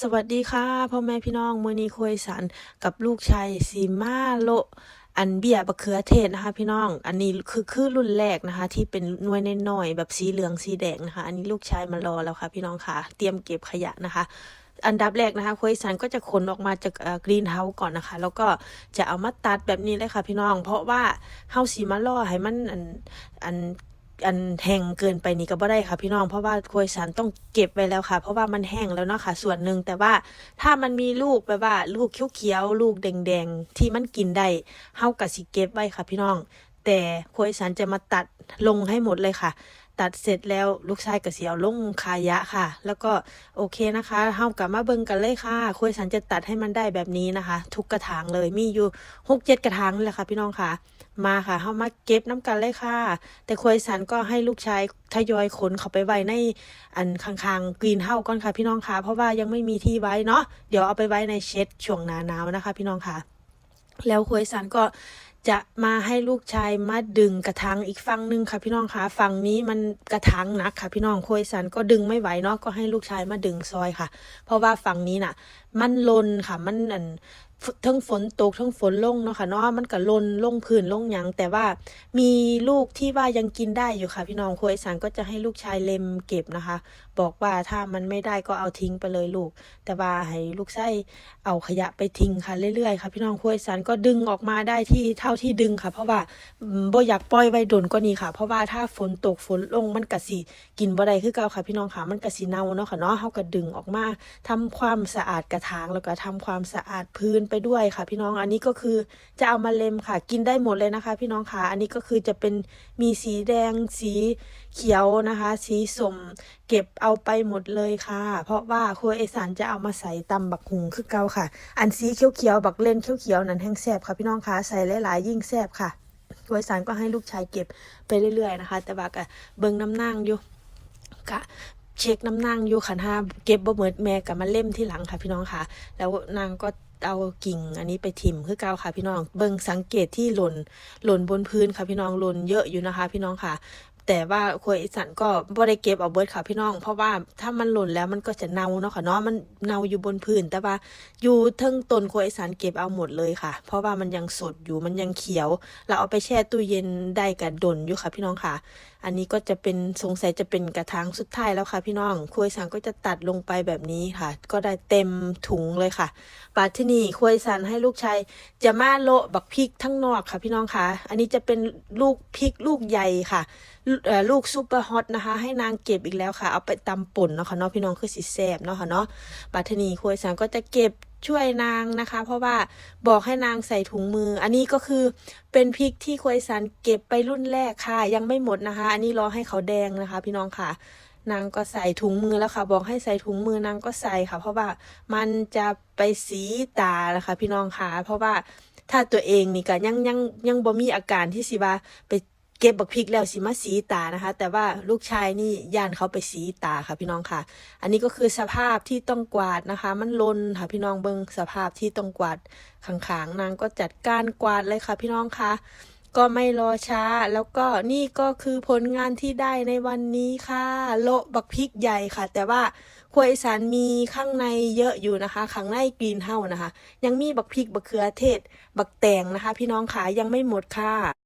สวัสดีค่ะพ่อแม่พี่น้องมือนี้คุยสันกับลูกชายซีมาโล อันเบียบะเขือเทศนะคะ พี่น้อง อันนี้คือคือรุ่นแรกนะคะ ที่เป็นหน่วยน้อยแบบสีเหลืองสีแดงนะคะ อันนี้ลูกชายมารอแล้วค่ะ พี่น้องค่ะ เตรียมเก็บขยะนะคะอันดับแรกนะคะคุยสันก็จะขนออกมาจากกรีนเฮาส์ก่อนนะคะ แล้วก็จะเอามาตัดแบบนี้เลยค่ะพี่น้อง เพราะว่าเฮาสีมาล่อให้มันอันอัน อันแห้งเกินไปนี่ก็บ่ได้ค่ะพี่น้องเพราะว่าควยสันต้องเก็บไว้แล้วค่ะ เพราะว่ามันแห้งแล้วเนาะค่ะ ส่วนหนึ่งแต่ว่าถ้ามันมีลูกแบบว่า ลูกเขียวๆลูกแดงๆ ที่มันกินได้เฮาก็สิเก็บไว้ค่ะพี่น้อง แต่ควยสันจะมาตัดลงให้หมดเลยค่ะ ตัดเสร็จแล้วลูกชายก็เสิเอาลงคายะค่ะ แล้วก็โอเคนะคะเฮากลับมาเบิ่งกันเลยค่ะควยสันจะตัดให้มันได้แบบนี้นะคะ ทุกกระถางเลยมีอยู่หกเจ็ดกระถางนี่แหละค่ะ พี่น้องค่ะ มาค่ะเฮามาเก็บน้ำกันเลยค่ะ แต่ควยสันก็ให้ลูกชายทยอยขนเขาไปไว้ในอันข้างๆกรีนเฮาก่อนค่ะ พี่น้องค่ะ เพราะว่ายังไม่มีที่ไว้เนาะเดี๋ยวเอาไปไว้ในเช็ดช่วงหนาหนาวนะคะ พี่น้องค่ะแล้วควยสันก็ จะมาให้ลูกชายมาดึงกระถางอีกฝั่งหนึ่งค่ะพี่น้องค่ะฝั่งนี้มันกระถางหนักค่ะ พี่น้องคยสันก็ดึงไม่ไหวเนาะก็ให้ลูกชายมาดึงซอยค่ะ เพราะว่าฝั่งนี้น่ะ มันลนค่ะ มันอัน ทั้งฝนตกทั้งฝนลงเนาะค่ะเนาะมันก็ลนลงพื้นลงหยังแต่ว่ามีลูกที่ว่ายังกินได้อยู่ค่ะ พี่น้องควยสันก็จะให้ลูกชายเล็มเก็บนะคะ บอกว่าถ้ามันไม่ได้ก็เอาทิ้งไปเลยลูก แต่ว่าให้ลูกไส้เอาขยะไปทิ้งค่ะเรื่อยๆค่ะพี่น้องควยสันก็ดึงออกมาได้ที่เท่าที่ดึงค่ะ เพราะว่าบ่อยากปล่อยไว้ดนก็นี้ค่ะ เพราะว่าถ้าฝนตกฝนลงมันกะสิกินบ่ได้คือเก่าค่ะ พี่น้องค่ะมันกะสิเน่าเนาะค่ะเนาะเฮาก็ดึงออกมาทำความสะอาดกระถางแล้วก็ทำความสะอาดพื้นไปด้วยค่ะ พี่น้องอันนี้ก็คือจะเอามาเล็มค่ะ กินได้หมดเลยนะคะ พี่น้องค่ะอันนี้ก็คือจะเป็นมีสีแดงสีเขียวนะคะ สีสมเก็บเอาไปหมดเลยค่ะ เพราะว่าครัวเอสานจะเอามาใส่ตำบักหุงคือเก่าค่ะ อันสีเขียวๆบักเล่นเขียวๆนั้นแห้งแซบค่ะ พี่น้องค่ะใส่หลายๆยิ่งแซบค่ะครัวเอสานก็ให้ลูกชายเก็บไปเรื่อยๆนะคะ แต่ว่าก็เบิ่งน้ำนางอยู่กะเช็คน้ำนางอยู่ขันห้าเก็บบ่เหมือนแม่กับมาเล่มที่หลังค่ะพี่น้องค่ะ แล้วนางก็ เอากิ่ง อันนี้ไปถิ่มคือเก่าค่ะ พี่น้องเบิ่งสังเกตที่หล่นหล่นบนพื้นค่ะพี่น้องหล่นเยอะอยู่นะคะ พี่น้องค่ะ แต่ว่าควยอีสันก็บ่ได้เก็บเอาเบิดค่ะพี่น้อง เพราะว่าถ้ามันหล่นแล้วมันก็จะเน่าเนาะค่ะเนาะมันเน่าอยู่บนพื้น แต่ว่าอยู่เทิงต้นควยอีสันเก็บเอาหมดเลยค่ะ เพราะว่ามันยังสดอยู่มันยังเขียว เราเอาไปแช่ตู้เย็นได้กับดนอยู่ค่ะ พี่น้องค่ะ อันนี้ก็จะเป็นสงสัยจะเป็นกระถางสุดท้ายแล้วค่ะ พี่น้องควยสันก็จะตัดลงไปแบบนี้ค่ะ ก็ได้เต็มถุงเลยค่ะปาที่นี่ควยสันให้ลูกชายจะมาโละบักพริกทั้งนอกค่ะ พี่น้องค่ะ อันนี้จะเป็นลูกพริกลูกใหญ่ค่ะลูกซูเปอร์ฮอตนะคะ ให้นางเก็บอีกแล้วค่ะ เอาไปตำป่นเนาะค่ะเนาะพี่น้องคือสิแซ่บเนาะค่ะเนาะปาที่นี่ควยสันก็จะเก็บช่วยนางนะคะ เพราะว่าบอกให้นางใส่ถุงมือ อันนี้ก็คือเป็นพริกที่ควยสันเก็บไปรุ่นแรกค่ะ ยังไม่หมดนะคะ อันนี้รอให้เขาแดงนะคะ พี่น้องค่ะ นางก็ใส่ถุงมือแล้วค่ะ บอกให้ใส่ถุงมือนางก็ใส่ค่ะ เพราะว่ามันจะไปสีตาแล้วค่ะพี่น้องค่ะ เพราะว่าถ้าตัวเองนี่ก็ยังยังยังบ่มีอาการที่สิว่าไป เก็บบักพริกแล้วสิมาสีตานะคะ แต่ว่าลูกชายนี่ย่านเขาไปสีตาค่ะพี่น้องค่ะ อันนี้ก็คือสภาพที่ต้องกวาดนะคะ มันลนค่ะพี่น้องเบิงสภาพที่ต้องกวาดขางๆนางก็จัดการกวาดเลยค่ะพี่น้องค่ะก็ไม่รอช้า แล้วก็นี่ก็คือผลงานที่ได้ในวันนี้ค่ะ โลบักพริกใหญ่ค่ะ แต่ว่าครัวอีสานมีข้างในเยอะอยู่นะคะข้างในกรีนเฮานะคะ ยังมีบักพริกบักเขือเทศ บักแตงนะคะ พี่น้องค่ะยังไม่หมดค่ะ